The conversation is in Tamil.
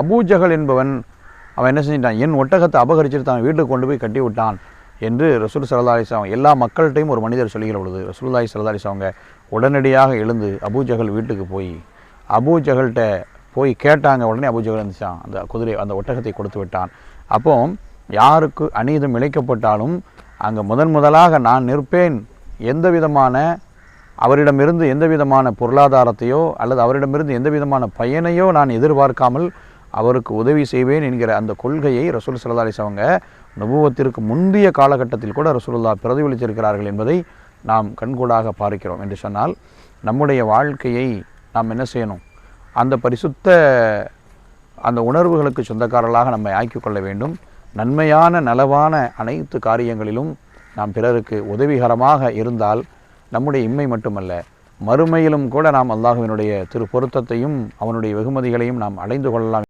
அபூஜகல் என்பவன் அவன் என்ன செஞ்சிட்டான்? என் ஒட்டகத்தை அபகரிச்சுட்டு தான் வீட்டுக்கு கொண்டு போய் கட்டி விட்டான் என்று ரசூல் சல்லா அலிஸ்லாம் எல்லா மக்கள்கிட்டையும் ஒரு மனிதர் சொல்லுகிற பொழுது ரசூலுல்லாஹி சல்லா அவங்க உடனடியாக எழுந்து அபூஜகல் வீட்டுக்கு போய் அபூஜகல்கிட்ட போய் கேட்டாங்க. உடனே அபூஜகல் இருந்துச்சான் அந்த குதிரை அந்த ஒட்டகத்தை கொடுத்து விட்டான். அப்போ யாருக்கு அநீதம் இழைக்கப்பட்டாலும் அங்கே முதன் முதலாக நான் நிற்பேன். எந்த விதமான அவரிடமிருந்து எந்த விதமான பொருளாதாரத்தையோ அல்லது அவரிடமிருந்து எந்த விதமான பயனையோ நான் எதிர்பார்க்காமல் அவருக்கு உதவி செய்வேன் என்கிற அந்த கொள்கையை ரசூல் சல்லா அலிஸ் அவங்க நுபுவத்திற்கு முந்தைய காலகட்டத்தில் கூட ரசூலுல்லா பிரதிபலித்திருக்கிறார்கள் என்பதை நாம் கண்கூடாக பார்க்கிறோம் என்று சொன்னால் நம்முடைய வாழ்க்கையை நாம் என்ன செய்யணும்? அந்த பரிசுத்த அந்த உணர்வுகளுக்கு சொந்தக்காரர்களாக நம்மை ஆக்கிக்கொள்ள வேண்டும். நன்மையான நலவான அனைத்து காரியங்களிலும் நாம் பிறருக்கு உதவிகரமாக இருந்தால் நம்முடைய இம்மை மட்டுமல்ல மறுமையிலும் கூட நாம் அல்லாஹுவினுடைய திரு பொருத்தத்தையும் அவனுடைய வெகுமதிகளையும் நாம் அடைந்து கொள்ளலாம்.